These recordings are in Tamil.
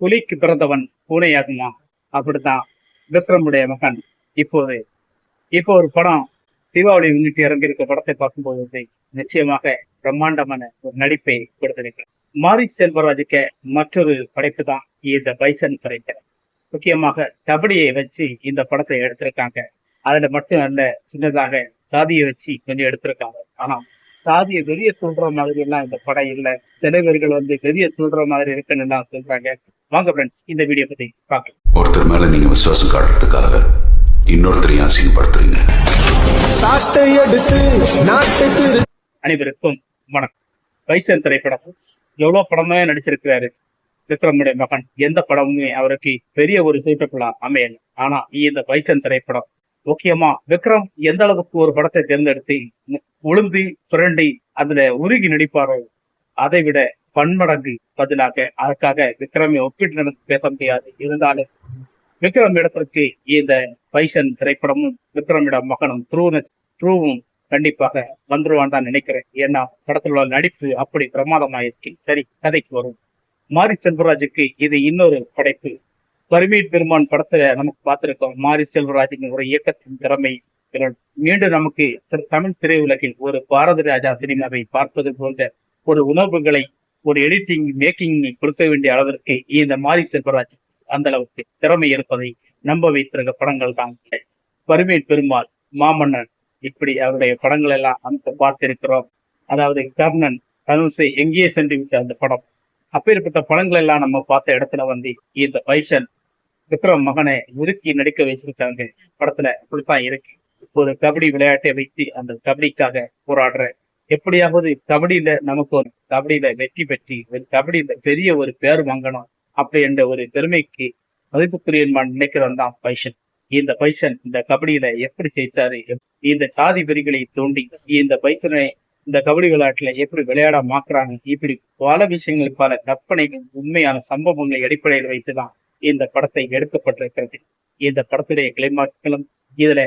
புலிக்கு பிறந்தவன் பூனையாகுமா? அப்படித்தான் விக்ரமுடைய மகன் இப்போது. இப்போ ஒரு படம் தீபாவளி முன்னிட்டு இறங்கியிருக்க படத்தை பார்க்கும்போது வந்து நிச்சயமாக பிரம்மாண்டமான ஒரு நடிப்பை கொடுத்திருக்கிறார். மாரி செல்வராஜுக்கு மற்றொரு படைப்பு தான் இந்த பைசன் திரைப்படம் முக்கியமாக கபடியை வச்சு இந்த படத்தை எடுத்திருக்காங்க. அதுல மட்டும் அல்ல சின்னதாக சாதியை வச்சு கொஞ்சம் எடுத்திருக்காங்க. ஆனா சாதியை வெளியே தூண்டுற மாதிரி எல்லாம் இந்த படம் இல்ல. சில பேர்கள் வந்து வெளியே தூண்டுற மாதிரி இருக்குன்னு எல்லாம் சொல்றாங்க. வாங்க ஃப்ரெண்ட்ஸ் இந்த வீடியோ பத்தி பார்க்கலாம். ஒருத்தர் மேல நீங்க விசுவாசம் காட்டுறதுக்காக இன்னொருத்தரையும் அசிங்கப்படுத்துறீங்க. அனைவருக்கும் வணக்கம். பைசன் திரைப்படம். எவ்வளவு படமே நடிச்சிருக்கிறாரு விக்ரமுடைய மகன். எந்த படமுமே அவருக்கு பெரிய ஒரு சூட்டக்குள்ளா அமையல. ஆனா இந்த பைசன் திரைப்படம் முக்கியமா விக்ரம் எந்த அளவுக்கு ஒரு படத்தை தேர்ந்தெடுத்து உளுந்து சுரண்டி அதுல உருகி நடிப்பாரோ அதை விட பன்மடங்கு பதிலாக அதற்காக விக்ரமை ஒப்பிட்டு நடந்து பேச முடியாது. இருந்தாலும் விக்ரம் இடத்திற்கு இந்த பைசன் திரைப்படமும் விக்ரமிடம் மகனும் த்ரூ த்ரூவும் கண்டிப்பாக வந்துருவான் தான் நினைக்கிறேன். ஏன்னா படத்தில் உள்ள நடிப்பு அப்படி பிரமாதமாயிருக்கு. சரி கதைக்கு வரும். மாரி செல்வராஜுக்கு இது இன்னொரு படைப்பு. பரிமீட் பெருமான் படத்துல நமக்கு பார்த்திருக்கோம். மாரி செல்வராஜின் ஒரு இயக்கத்தின் திறமை மீண்டும் நமக்கு திரு- தமிழ் திரையுலகில் ஒரு பாரதி ராஜா சினிமாவை பார்ப்பது போன்ற ஒரு உணர்வுகளை ஒரு எடிட்டிங் மேக்கிங் கொடுக்க வேண்டிய அளவிற்கு இந்த மாரி செல்வராஜ் அந்த அளவுக்கு திறமை இருப்பதை நம்ப வைத்திருக்க படங்கள் தான். பரிமேட் பெருமாள் மாமன்னன் இப்படி அவருடைய படங்கள் எல்லாம் அந்த பார்த்திருக்கிறோம். அதாவது கர்ணன் தனுசை எங்கேயே சென்று விட்ட அந்த படம். அப்பேற்பட்ட படங்கள் எல்லாம் நம்ம பார்த்த இடத்துல வந்து இந்த வைஷன் விக்ரம் மகனை உருக்கி நடிக்க வச்சிருக்காங்க படத்துல அப்படித்தான் இருக்கு. ஒரு கபடி விளையாட்டை வைத்து அந்த கபடிக்காக போராடுற. எப்படியாவது கபடியில நமக்கு ஒரு கபடியில வெற்றி பெற்றி ஒரு கபடியில பெரிய ஒரு பேர் வாங்கணும் அப்படி என்ற ஒரு பெருமைக்கு மதிப்புக்குரிய நினைக்கிறவன் தான் பைசன். இந்த பைசன் இந்த கபடியில எப்படி ஜெயிச்சாரு? இந்த சாதி வெறிகளை தூண்டி இந்த பைசனை இந்த கபடி விளையாட்டுல எப்படி விளையாட மாக்குறாங்க இப்படி பல விஷயங்கள் பல கற்பனைகள் உண்மையான சம்பவங்களை அடிப்படையில் வைத்துதான் இந்த படத்தை எடுக்கப்பட்டிருக்கிறது இந்த படத்துடைய கிளைமாக்ஸ்களும் இதுல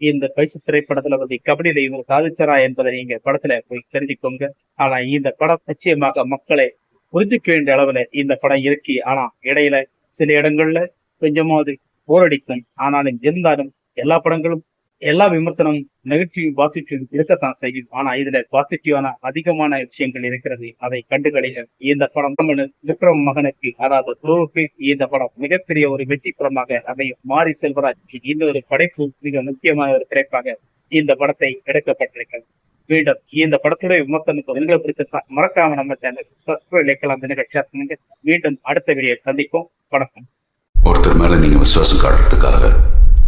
இந்த பைசு திரைப்படத்துல வந்து கபடியில இவங்க சாதிச்சரா என்பதை நீங்க படத்துல போய் தெரிஞ்சுக்கோங்க. ஆனா இந்த படம் நிச்சயமாக மக்களை புரிஞ்சுக்க வேண்டிய அளவுல இந்த படம் இருக்கு. ஆனா இடையில சில இடங்கள்ல கொஞ்சமாவது போரடிக்கும் ஆனாலும் இருந்தாலும் எல்லா படங்களும் எல்லா விமர்சனம் நெகட்டிவ் பாசிட்டிவ் இருக்கத்தான் செய்யும். ஆனா இதுல பாசிட்டிவான அதிகமான விஷயங்கள் இருக்கிறது. அதை கண்டுகளில இந்த படம் நம்ம விக்ரம் மகனுக்கு அதாவது இந்த படம் மிகப்பெரிய ஒரு வெற்றி படமாக அதை மாரி செல்வராஜ் இந்த ஒரு படைப்பு மிக முக்கியமான ஒரு திரைப்பாக இந்த படத்தை எடுக்கப்பட்டிருக்கிறது. மீண்டும் இந்த படத்துடைய விமர்சனத்தை உங்களை பிடிச்சிருந்தா மறக்காம நம்ம சேனல் சப்ஸ்கிரைப் லைக்கலாம் மீண்டும் அடுத்த வீடியோ சந்திப்போம். வணக்கம். ஒருத்தர் மேல நீங்க விசுவாசம் காட்டுறதுக்காக